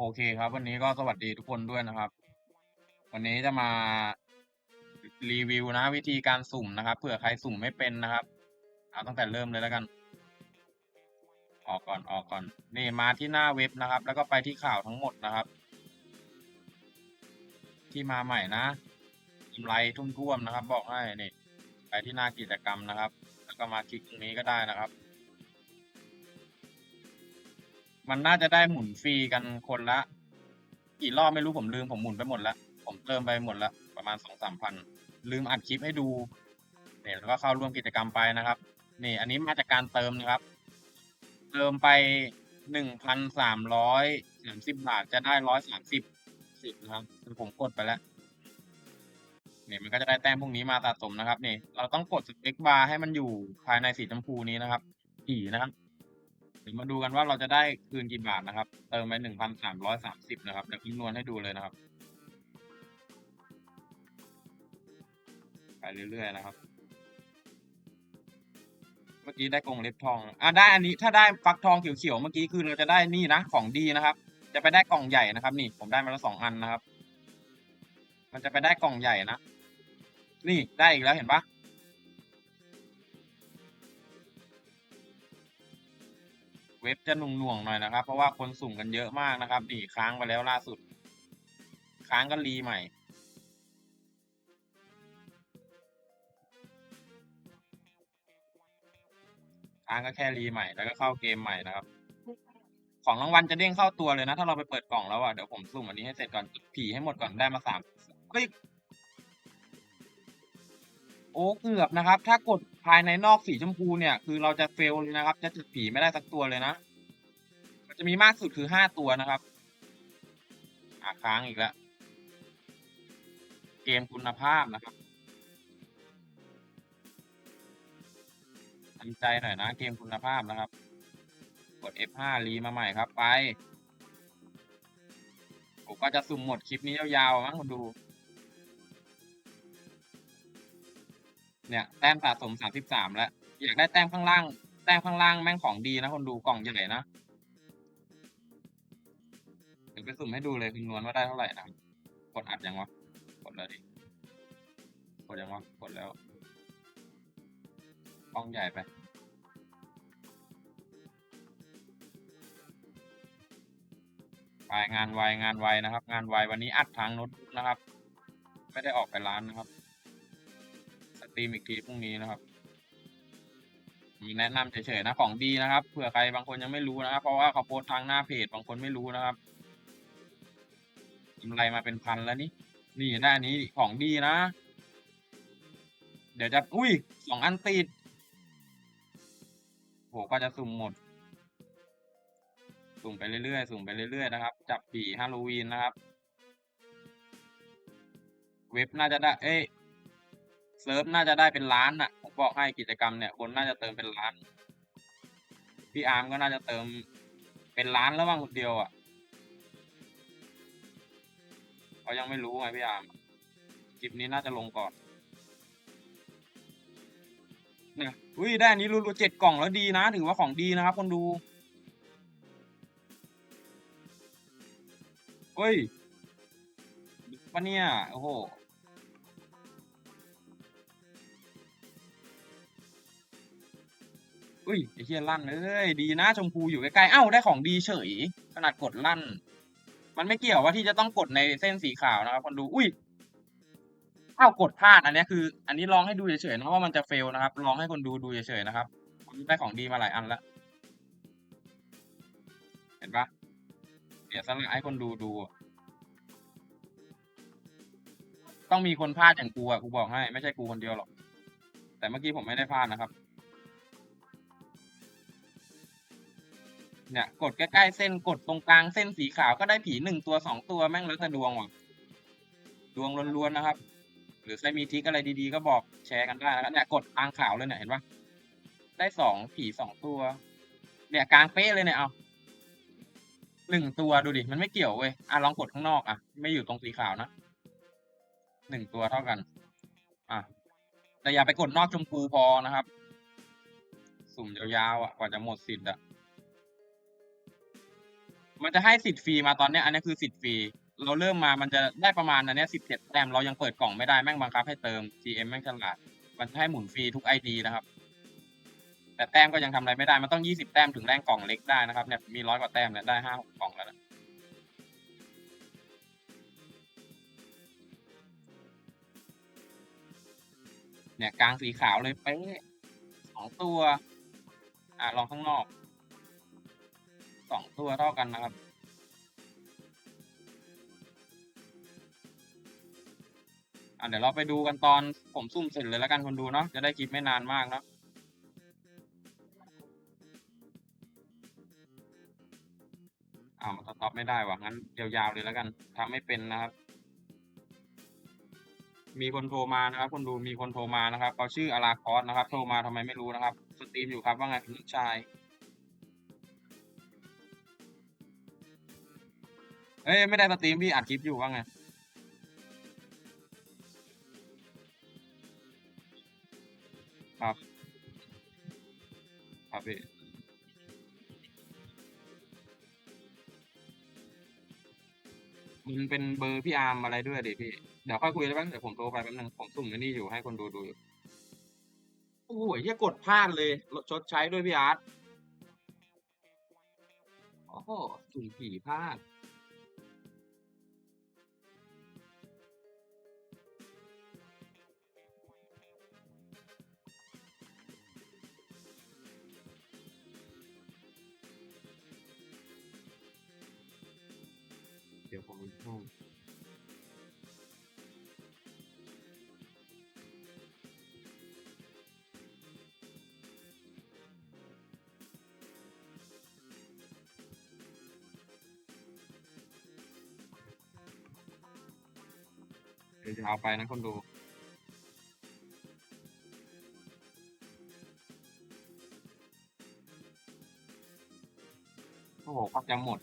โอเคครับ วันนี้ก็สวัสดีทุกคนด้วยนะครับ วันนี้จะมารีวิวนะ วิธีการสุ่มนะครับเผื่อใครสุ่มไม่เป็นนะครับ เอาตั้งแต่เริ่มเลยแล้วกัน ออกก่อนออกก่อน นี่มาที่หน้าเว็บนะครับ แล้วก็ไปที่ข่าวทั้งหมดนะครับ ที่มาใหม่นะกำไรทุ่มท่วมนะครับ บอกให้นี่ไปที่หน้ากิจกรรมนะครับ แล้วก็มาคลิกตรงนี้ก็ได้นะครับ มันน่าจะได้หมุนฟรีกันคนละ กี่รอบไม่รู้ผมลืมผมหมุนไปหมดล้วผมเติมไปหมดล้วประมาณสองสามพันลืมอัดคลิปให้ดูเนี่ยแล้วก็เข้าร่วมกิจกรรมไปนะครับ นี่ อันนี้มาจากการเติมนะครับ เติมไปหนึ่งพันสามร้อยสามสิบบาทจะได้ร้อยสามสิบสิบนะครับผมกดไปแล้วเนี่ยมันก็จะได้แต้มพวกนี้มาสะสมนะครับนี่เราต้องกดสเปคบาร์ให้มันอยู่ภายในสีชมพูนี้นะครับผีนะครับ ดี๋ยวมาดูกันว่าเราจะได้คืนกี่บาทนะครับ เติมไปหนึ่งพันสามร้อยสามสิบนะครับเดี๋ยวคำนวณให้ดูเลยนะครับ ไปเรื่อยๆนะครับ เมื่อกี้ได้กรงเล็บทอง อะได้อันนี้ถ้าได้ฟักทองเขียวๆเมื่อกี้คือเราจะได้นี่นะของดีนะครับ จะไปได้กล่องใหญ่นะครับ นี่ผมได้มาแล้วสองอันนะครับ มันจะไปได้กล่องใหญ่นะ นี่ได้อีกแล้วเห็นปะ ว็บจะหน่วงๆหน่อยนะครับ เพราะว่าคนสุ่มกันเยอะมากนะครับนี่ค้างไปแล้วล่าสุด ค้างก็รีใหม่ค้างก็แค่รีใหม่แล้วก็เข้าเกมใหม่นะครับ ของรางวัลจะเด้งเข้าตัวเลยนะ ถ้าเราไปเปิดกล่องแล้วอะเดี๋ยวผมสุ่มอันนี้ให้เสร็จก่อนผีให้หมดก่อนได้มาสามเฮ้ย โอ้เกือบนะครับ ถ้ากดภายในนอกสีชมพูเนี่ย คือเราจะเฟลเลยนะครับ จะจุดผีไม่ได้สักตัวเลยนะ มันจะมีมากสุดคือห้าตัวนะครับอะค้างอีกแล้ว เกมคุณภาพนะครับทำใจหน่อยนะ เกมคุณภาพนะครับ กด F5 รีมาใหม่ครับไป ผมก็จะสุ่มหมดคลิปนี้ยาวๆมั้งคนดู เนี่ยแต้มสะสมสามสิบสามแล้ว อยากได้แต้มข้างล่าง แต้มข้างล่างแม่งของดีนะคนดูกล่องใหญ่นะ เดี๋ยวไปสุ่มให้ดูเลยคำนวณว่าได้เท่าไหร่นะกดอัดยังวะ กดแล้วดิ กดยังวะ กดแล้ว กล้องใหญ่ไปไปงานไวงานไวนะครับ งานไววันนี้อัดทางโน้ตนะครับ ไม่ได้ออกไปร้านนะครับ ตรีมอีกทีพรุ่งนี้นะครับมีแนะนำเฉยๆนะของดีนะครับเผื่อใครบางคนยังไม่รู้นะครับ เพราะว่าเขาโพสทางหน้าเพจบางคนไม่รู้นะครับกำไรมาเป็นพันแล้วนี่นี่ได้อันนี้ของดีนะ เดี๋ยวจะอุ้ยสองอันติดโหก็จะสุ่มหมด สุ่มไปเรื่อยๆสุ่มไปเรื่อยๆนะครับ จับผีฮาโลวีนนะครับ เว็บน่าจะได้ เอ้ เซิร์ฟน่าจะได้เป็นล้านน่ะผมบอกให้กิจกรรมเนี่ยคนน่าจะเติมเป็นล้าน พี่อาร์มก็น่าจะเติมเป็นล้านแล้วบ้างคนเดียวอะเขายังไม่รู้ไงพี่อาร์มคลิปนี้น่าจะลงก่อนเนี่ยอุ้ยได้อันนี้รูๆเจ็ดกล่องแล้วดีนะ ถือว่าของดีนะครับ คนดูเฮ้ยปะเนี่ย โอ้โห อุ้ยไอ้เฮียลั่นเอ้ยดีนะชมพูอยู่ใกล้ๆเอ้าได้ของดีเฉยขนาดกดลั่น มันไม่เกี่ยวว่าที่จะต้องกดในเส้นสีขาวนะครับคนดูอุ้ยเอ้ากดพลาดอันนี้คือ อันนี้ลองให้ดูเฉยๆนะว่ามันจะเฟลนะครับลองให้คนดูดูเฉยๆนะครับได้ของดีมาหลายอันแล้วเห็นปะเดี๋ยวสละให้คนดูดู ต้องมีคนพลาดอย่างกูอะกูบอกให้ ไม่ใช่กูคนเดียวหรอกแต่เมื่อกี้ผมไม่ได้พลาดนะครับ เนี่ยกดใกล้ๆเส้นกดตรงกลางเส้นสีขาวก็ได้ผีหนึ่งตัวสองตัวแม่งแล้วแต่ดวงว่ะดวงล้วนๆนะครับ หรือใครมีทริกอะไรดีๆก็บอกแชร์กันได้นะครับเนี่ยกดกลางขาวเลยเนี่ยเห็นปะได้สองผีสองตัว เนี่ยกลางเป๊ะเลยเนี่ยเอาหนึ่งตัวดูดิมันไม่เกี่ยวเว้ยอะลองกดข้างนอกอะไม่อยู่ตรงสีขาวนะหนึ่งตัวเท่ากัน อะแต่อย่าไปกดนอกชมพูพอนะครับ สุ่มยาวๆอะกว่าจะหมดสิทธิ์อะ มันจะให้สิทธิ์ฟรีมาตอนเนี้ยอันนี้คือสิทธิ์ฟรีเราเริ่มมามันจะได้ประมาณอันเนี้ย17แต้มเรายังเปิดกล่องไม่ได้แม่งบังคับให้เติม GM แม่งฉลาดมันจะให้หมุนฟรีทุก ID นะครับ แต่แต้มก็ยังทำอะไรไม่ได้มันต้อง20แต้มถึงแรงกล่องเล็กได้นะครับเนี่ยมีร้อยกว่าแต้มเนี่ยได้ห้าหกกล่องแล้วนะเนี่ยกลางสีขาวเลยเป๊ะสองตัว อะลองข้างนอก สองตัวเท่ากันนะครับ อะเดี๋ยวเราไปดูกันตอนผมซุ่มเสร็จเลยแล้วกันคนดูเนาะจะได้คลิปไม่นานมากเนาะอ้าวมันต็อปไม่ได้ว่ะงั้นยาวๆเลยแล้วกันทำไม่เป็นนะครับ มีคนโทรมานะครับคนดูมีคนโทรมานะครับเขาชื่ออาราคอสนะครับ โทรมาทำไมไม่รู้นะครับสตรีมอยู่ครับว่าไงคุณลูกชาย เอ้ยไม่ได้สตรีมพี่อัดคลิปอยู่ว่าไงครับ ครับพี่มันเป็นเบอร์พี่อาร์มอะไรด้วยดิพี่ เดี๋ยวค่อยคุยแล้วบ้างเดี๋ยวผมโทรไปแป๊บนึงผมสุ่มไอ้นี่อยู่ให้คนดูดูอยู่โอ้โหเหี้ยกดพลาดเลยชดใช้ด้วยพี่อาร์ตโอ้โหสุ่มผีพลาด เดี๋ยวผมห้องเดี๋ยวจะเอาไปนะคนดูโอ้โหก็จะหมด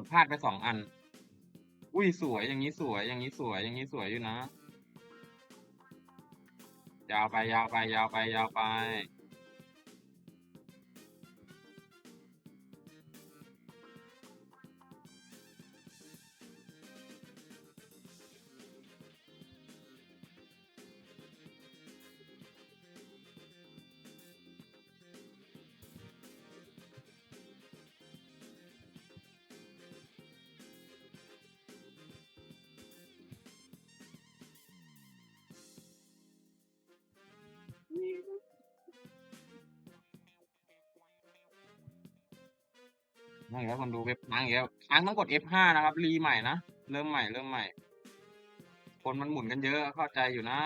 ดพลาดไปสองอัน อุ้ยสวยอย่างนี้สวยอย่างนี้สวยอย่างนี้สวยอยู่นะ ยาวไปยาวไปยาวไปยาวไป นั่นแล้วคนดูเว็บค้างอีกแล้วค้างต้องกด F5 นะครับ รีใหม่นะ เริ่มใหม่ เริ่มใหม่ คนมันหมุนกันเยอะเข้าใจอยู่นะ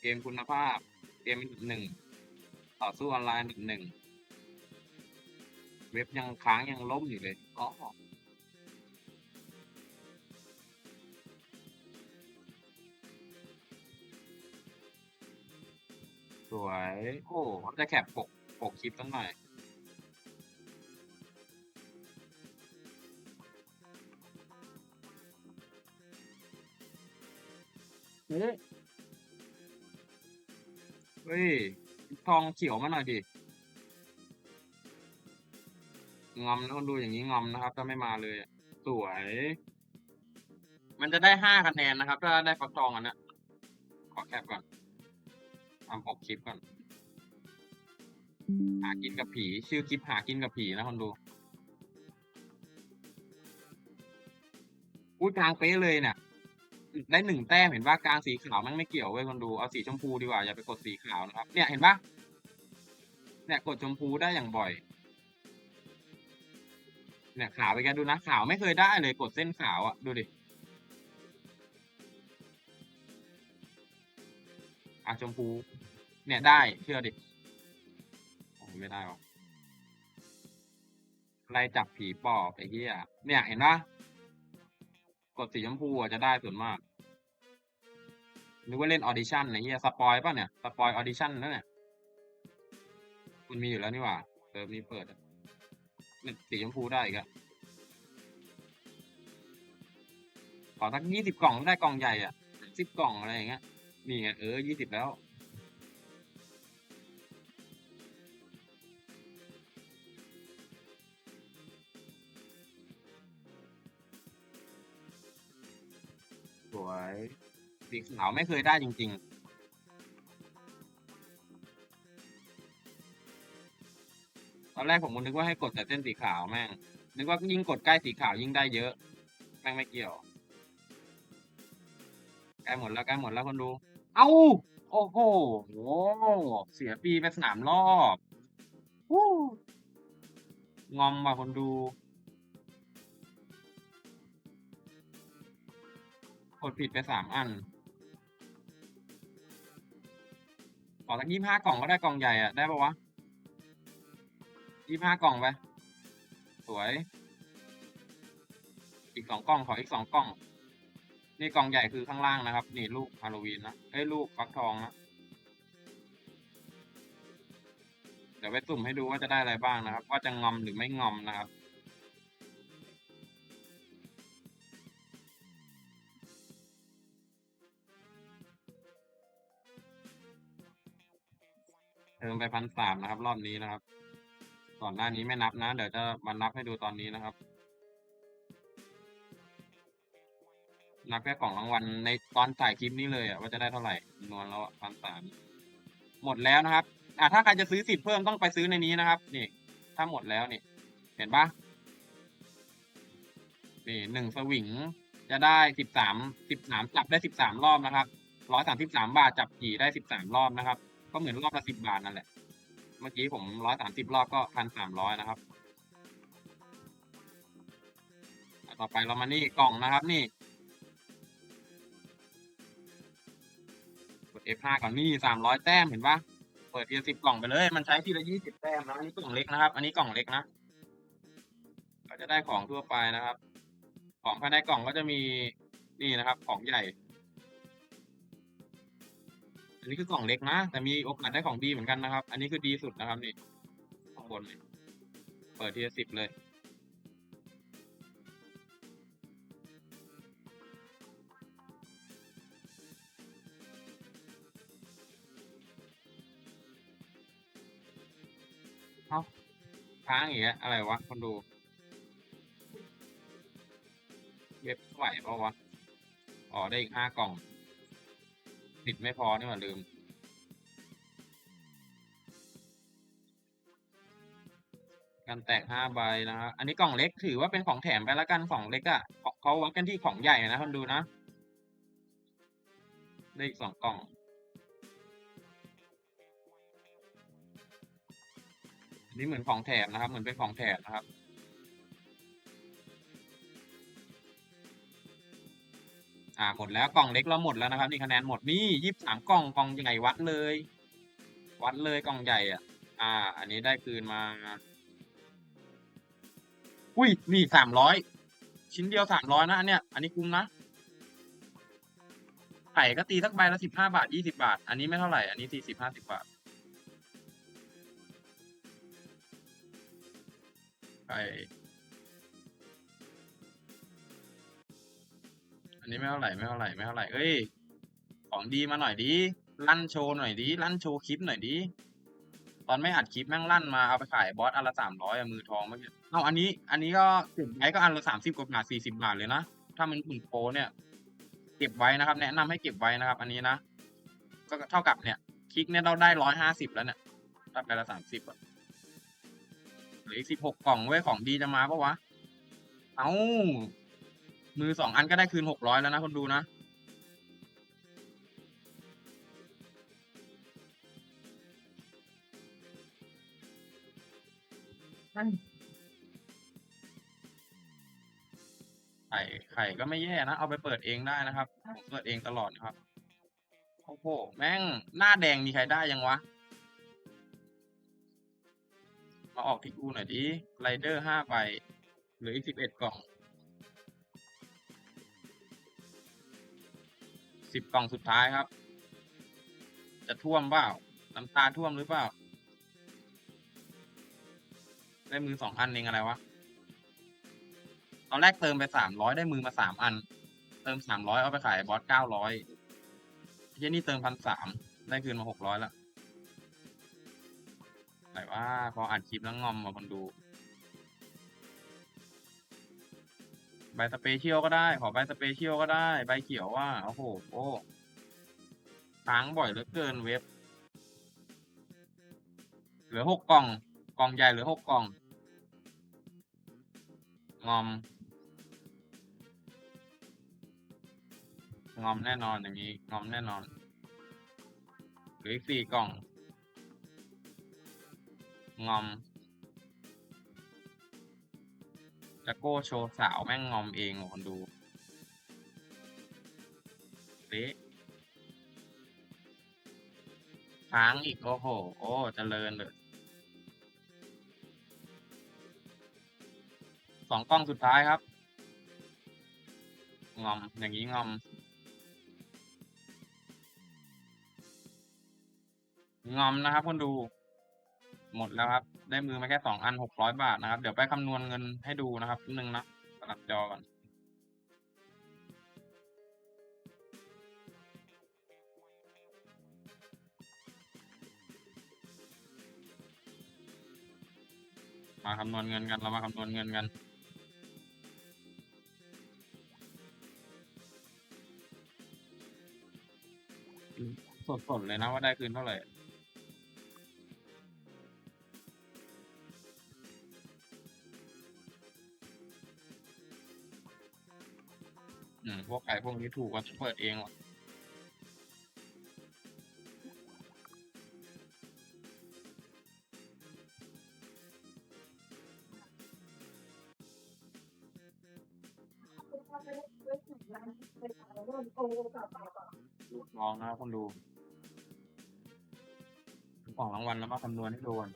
เกมคุณภาพ เกมหนึ่ง ต่อสู้ออนไลน์หนึ่ง เว็บยังค้างยังล้มอยู่เลยอ๋อสวย โอ้ผมจะแคปปก ปกคลิปตั้งหน่อย เฮ้ยเฮ้ย ทองเขียวมาหน่อยดิ งอมนะคนดูอย่างนี้งอมนะครับ ถ้าไม่มาเลย สวย มันจะได้ห้าคะแนนนะครับ ถ้าได้ฟักทองอันนี้ขอแคปก่อนทำปกคลิปก่อน หากินกับผี ชื่อคลิปหากินกับผีนะคนดูอุ้ยกลางเป๊ะเลยเนี่ย ได้หนึ่งแต้มเห็นว่ากลางสีขาวมันไม่เกี่ยวเว้ยคนดูเอาสีชมพูดีกว่าอย่าไปกดสีขาวนะครับ เนี่ยเห็นปะเนี่ยกดชมพูได้อย่างบ่อย เนี่ยขาวไปแกดูนะขาวไม่เคยได้เลยกดเส้นขาวอะ่ะดูดิอะชมพู เนี่ยได้เชื่อดิโอ้ไม่ได้หรอกไล่จับผีปอบไอ้เหี้ยเนี่ยเห็นปะ ดสีชมพูอะจะได้ส่วนมากนึกว่าเล่นออดิชั่นไอ้เหี้ยสปอยป่ะเนี่ยสปอยออดิชั่นนั่นเนี่ยมันมีอยู่แล้วนี่หว่าเติมนี้เปิดเนี่ยสีชมพูได้อีกอะขอสักยี่สิบกล่องได้กล่องใหญ่อะสิบกล่องอะไรอย่างเงี้ยนี่ไงเออยี่สิบแล้ว วยสีขาวไม่เคยได้จริงๆตอนแรกผมนึกว่าให้กดแต่เส้นสีขาวแม่ง นึกว่ายิ่งกดใกล้สีขาวยิ่งได้เยอะ แม่งไม่เกี่ยวใกล้หมดแล้วใกล้หมดแล้วคนดู เอ้า โอ้โหโอ้เสียปีไปสนามรอบหูงอมว่ะคนดู กดผิดไปสามอัน ขอสักยี่ห้ากล่องก็ได้กล่องใหญ่อะได้ปะวะยี่ห้ากล่องไป สวย อีกสองกล่อง ขออีกสองกล่อง นี่กล่องใหญ่คือข้างล่างนะครับ นี่ลูกฮาโลวีนนะเอ้ลูกฟักทองนะเดี๋ยวไปสุ่มให้ดูว่าจะได้อะไรบ้างนะครับ ว่าจะงอมหรือไม่งอมนะครับ เติมไปพันสามนะครับ รอบนี้นะครับ ก่อนหน้านี้ไม่นับนะ เดี๋ยวจะมานับให้ดูตอนนี้นะครับ นับแค่กล่องรางวัลในตอนถ่ายคลิปนี้เลยอะว่าจะได้เท่าไหร่จำนวนแล้วพันสามหมดแล้วนะครับ อ่าถ้าใครจะซื้อสิทธิ์เพิ่มต้องไปซื้อในนี้นะครับ นี่ ถ้าหมดแล้วนี่ เห็นปะนี่หนึ่งสวิงจะได้สิบสามสิบสามจับได้สิบสามรอบนะครับร้อยสามสิบสามบาทจับกี่ได้สิบสามรอบนะครับ ก็เหมือนรอบละสิบบาทนั่นแหละ เมื่อกี้ผมร้อยสามสิบรอบก็พันสามร้อยนะครับ ต่อไปเรามานี่กล่องนะครับนี่ กด F5 ก่อนนี่สามร้อยแต้มเห็นปะเปิดทีละสิบกล่องไปเลย มันใช้ทีละยี่สิบแต้มนะ อันนี้กล่องเล็กนะครับ อันนี้กล่องเล็กนะ ก็จะได้ของทั่วไปนะครับ ของภายในกล่องก็จะมีนี่นะครับ ของใหญ่ อันนี้คือกล่องเล็กนะ แต่มีโอกาสได้ของดีเหมือนกันนะครับ อันนี้คือดีสุดนะครับนี่ข้างบนนี่เปิดทีละสิบเลย เอ้าค้างอย่างเงี้ยอะไรวะ คนดูเว็บไหวเปล่าวะ อ๋อ ได้อีกห้ากล่องิดไม่พอนี่หว่าลืม กันแตกห้าใบนะครับ อันนี้กล่องเล็กถือว่าเป็นของแถมไปแล้วกันของเล็กอะ่ะเขาวัดกันที่ของใหญ่นะคนดูนะได้อีกสองกล่องนนี้เหมือนของแถมนะครับ เหมือนเป็นของแถมนะครับ อ่าหมดแล้วกล่องเล็กเราหมดแล้วนะครับนี่คะแนนหมดนี่ยี่สิบสามกล่องกล่องใหญ่วัดเลย วัดเลยกล่องใหญ่อะ อ่า อันนี้ได้คืนมา อุ้ยนี่สามร้อยชิ้นเดียวสามร้อยนะอันเนี้ยอันนี้คุ้มนะไข่ก็ตีสักใบละสิบห้าบาทยี่สิบาท อันนี้ไม่เท่าไหร่อันนี้สี่สิบห้าสิบบาทไข่ อันนี้ไม่เท่าไหร่ไม่เท่าไหร่ไม่เท่าไหร่เอ้ย ของดีมาหน่อยดิลั่นโชว์หน่อยดิลั่นโชว์คลิปหน่อยดิตอนไม่อัดคลิปแม่งลั่นมาเอาไปขายบอสอันละสามร้อยมือทองเมื่อกี้เอาอันนี้ อันนี้ก็เก็บไว้ก็อันละสามสิบกว่าบาทสี่สิบาทเลยนะถ้ามันถุนโปเนี่ย เก็บไว้นะครับ แนะนำให้เก็บไว้นะครับ อันนี้นะก็เท่ากับเนี่ยคลิกเนี่ยเราได้ร้อยห้าสิบแล้วเนี่ยถ้าไปละสามสิบอะหลืออีกสิบหกกล่องเว้ยของดีจะมาปะวะ เอา มือสองอันก็ได้คืนหกร้อยแล้วนะคนดูนะ ไข่ไข่ก็ไม่แย่นะ เอาไปเปิดเองได้นะครับผมเปิดเองตลอดนะครับ โอ้โห แม่งหน้าแดงมีใครได้ยังวะ มาออกที่กูหน่อยดิไรเดอร์ห้าใบเหลืออีกสิบเอ็ดกล่อง สิบกล่องสุดท้ายครับ จะท่วมเปล่าน้ำตาท่วมหรือเปล่า ได้มือสองอันเองอะไรวะ ตอนแรกเติมไปสามร้อยได้มือมาสามอัน เติมสามร้อยเอาไปขายบอสเก้าร้อยเที่นี่เติมพันสามได้คืนมาหกร้อยล้วแต่ว่าพออัดคลิปแล้วงอมมาคนดู บบสเปเชียลก็ได้ ขอใบสเปเชียลก็ได้ ใบเขียวว่า โอ้โหโอ้ค้างบ่อยเหลือเกินเว็บ เหลือหกกล่อง กล่องใหญ่เหลือหกกล่อง งอม งอมแน่นอนอย่างนี้ งอมแน่นอน เหลืออีกสี่กล่อง งอม จะโก้โชว์สาวแม่งงอมเองคนดูเละค้างอีก โอ้โห โอ้เจริญเลยสองกล้องสุดท้ายครับ งอม อย่างนี้งอม งอมนะครับคนดู หมดแล้วครับ ได้มือมาแค่สองอันหกร้อยบาทนะครับ เดี๋ยวไปคำนวณเงินให้ดูนะครับนิดนึงนะสลับจอก่อนมาคำนวณเงินกัน เรามาคำนวณเงินกันสดๆเลยนะว่าได้คืนเท่าไหร่ อืมพวกไก่พวกนี้ถูกกว่าเปิดเองว่ะลองนะครับคนดูของรางวัลแล้วมาคำนวณให้ดูก่อน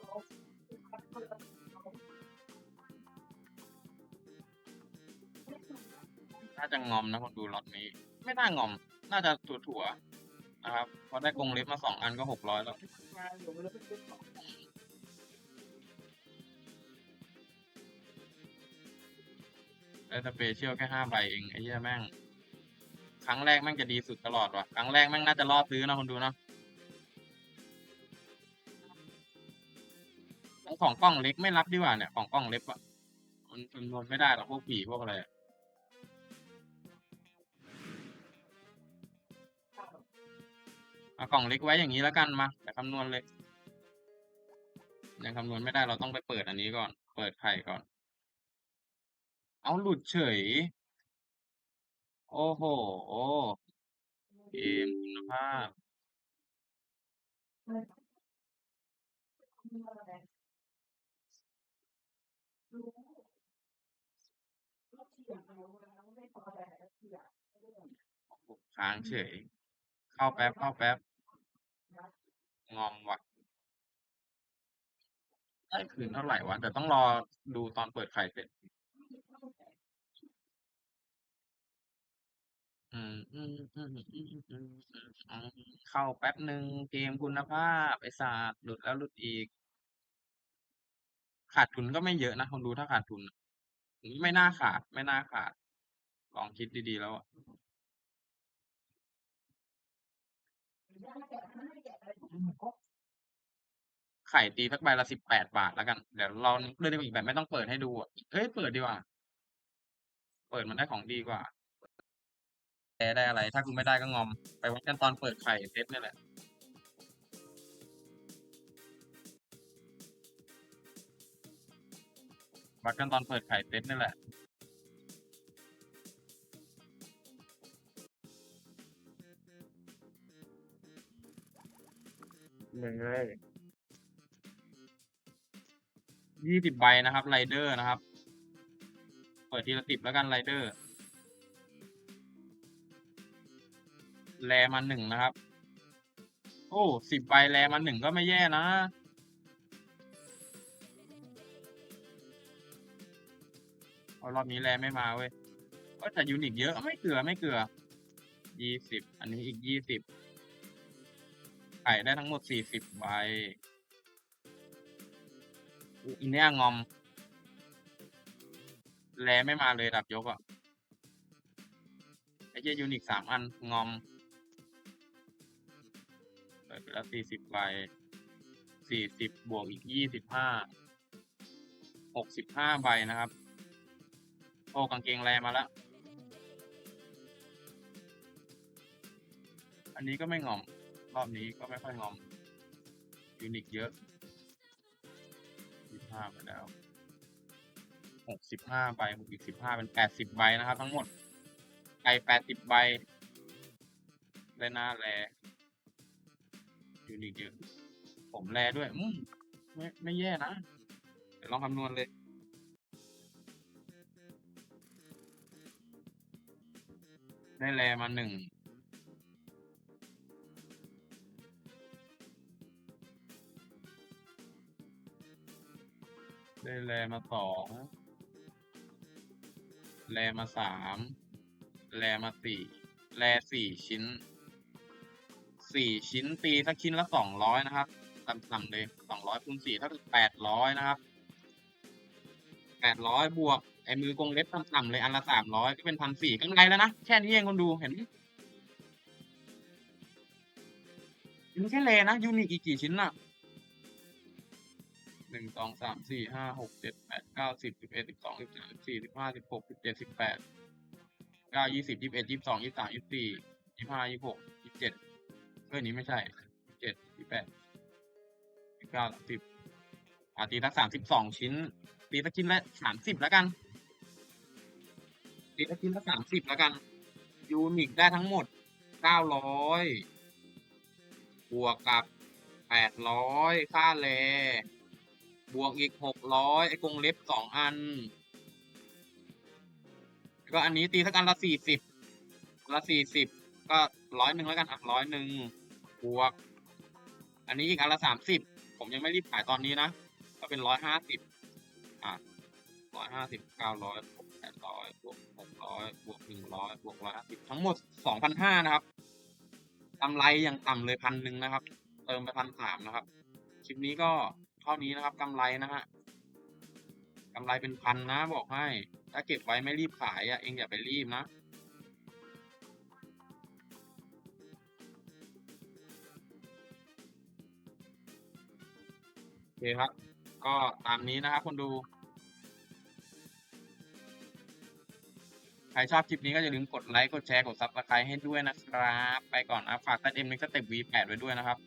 น่าจะงอมนะคนดูล็อตนี้ ไม่น่างอม น่าจะถั่วถั่วๆนะครับเพราะได้กรงเล็บมาสองอันก็หกร้อยแล้วได้สเปเชียลแค่ห้าใบเองไอ้เหี้ยแม่ง ครั้งแรกแม่งจะดีสุดตลอดว่ะ ครั้งแรกแม่งน่าจะรอดซื้อนะคนดูเนาะของกล้องเล็กไม่รับดีกว่าเนี่ย ของกล้องเล็กอะมันคำนวณไม่ได้หรอกพวกผีพวกอะไรอะ เอากล่องเล็กไว้อย่างนี้แล้วกันมาแต่คำนวณเลย ยังคำนวณไม่ได้เราต้องไปเปิดอันนี้ก่อน เปิดไข่ก่อน เอาหลุดเฉย โอ้โหเกมคุณภาพค้างเฉย เข้าแป๊บ เข้าแป๊บ งอมว่ะได้คืนเท่าไหร่วะ แต่ต้องรอดูตอนเปิดไข่เสร็จ อืมอืมอืมอืมอืมอืมอืมเข้าแป๊บหนึ่งเกมคุณภาพไอ้สัสหลุดแล้วหลุดอีก ขาดทุนก็ไม่เยอะนะคนดูถ้าขาดทุน ไม่น่าขาด ไม่น่าขาด ลองคิดดีๆแล้วอะ ไข่ตีสักใบละสิบแปดบาทแล้วกัน เดี๋ยวเราเลือกอีกแบบไม่ต้องเปิดให้ดูอะเอ้ยเปิดดีกว่า เปิดมันได้ของดีกว่าแพ้ได้อะไร ถ้าคุณไม่ได้ก็งอม ไปวัดกันตอนเปิดไข่เซตนี่แหละวัดกันตอนเปิดไข่เซตนี่แหละ เลยยี่สิบใบนะครับไรเดอร์นะครับ เปิดทีละสิบแล้วกันไรเดอร์แลมาหนึ่งนะครับ โอ้สิบใบแลมาหนึ่งก็ไม่แย่นะเอารอบนี้แลไม่มาเว้ยก็แต่ยูนิคเยอะไม่เกลือไม่เกลือยี่สิบอันนี้อีกยี่สิบ ไข่ได้ทั้งหมดสี่สิบใบอุ๊ยอันเนียงอม แลไม่มาเลยดับยกอะ ไอ้เจ้ยูนิคสามอัน งอมเปิดไปแล้วสี่สิบใบสี่สิบบวกอีกยี่สิบห้าหกสิบห้าใบนะครับ โอ้กางเกงแรมาแล้ว อันนี้ก็ไม่งอม รอบนี้ก็ไม่ค่อยงอมยูนิคเยอะสิบห้าไปแล้วหกสิบห้าใบหกสิบห้าเป็นแปดสิบใบนะครับทั้งหมดไก่แปดสิบใบได้หน้าแลยูนิคเยอะ ผมแลด้วยอืมไม่ไม่แย่นะ เดี๋ยวลองคำนวณเลยได้แลมาหนึ่ง ได้แลมาสองแลมาสามแลมาสี่แลสี่ชิ้นสี่ชิ้นตีสักชิ้นละสองร้อยนะครับต่ำๆเลยสองร้อยคูณสี่เท่ากับแปดร้อยนะครับแปดร้อยบวกไอ้มือกงเล็บต่ำๆเลยอันละสามร้อยก็เป็นพันสี่กำไรแล้วนะแค่นี้เองคนดูเห็นไหมมันแค่เลนะยูนิคอีกกี่ชิ้นน่ะ หนึ่งสองสามสี่ห้าหกเจ็ดแปดเก้าสิบสิบเอ็ดสิบสองสิบสามสิบสี่สิบห้าสิบหกสิบเจ็ดสิบแปดเก้ายี่สิบยี่สิบเอ็ดยี่สิบสองยี่สิบสามยี่สิบสี่ยี่สิบห้ายี่สิบหกยี่สิบเจ็ดเอ้ยนี้ไม่ใช่ยี่สิบเจ็ดยี่สิบแปดยี่สิบเก้าสิบอ่าตีละสามสิบสองชิ้นตีละชิ้นละสามสิบแล้วกันตีละชิ้นละสามสิบแล้วกัน ยูนิคได้ทั้งหมดเก้าร้อยบวกกับแปดร้อยค่าแล บวกอีกหกร้อยไอ้กรงเล็บสองอันก็อันนี้ตีสักอันละสี่สิบละสี่สิบก็ร้อยหนึ่งแล้วกันอะร้อยหนึ่งบวก อันนี้อีกอันละสามสิบผมยังไม่รีบขายตอนนี้นะ ก็เป็นร้อยห้าสิบอะร้อยห้าสิบเก้าร้อยบวกแปดร้อยบวกหกร้อยบวกหนึ่งร้อยบวกร้อยห้าสิบทั้งหมดสองพันห้านะครับกำไรอย่างต่ำเลยพันหนึ่งนะครับ เติมไปพันสามนะครับ คลิปนี้ก็ เท่านี้นะครับกำไรนะฮะกำไรเป็นพันนะบอกให้ ถ้าเก็บไว้ไม่รีบขายอะเองอย่าไปรีบนะโอเคครับ ก็ตามนี้นะครับคนดู ใครชอบคลิปนี้ก็อย่าลืมกดไลค์ กดแชร์ กดซับสไครต์ให้ด้วยนะครับ ไปก่อนนะฝากตัดเอ็มในสเต็ป V8 ไว้ด้วยนะครับ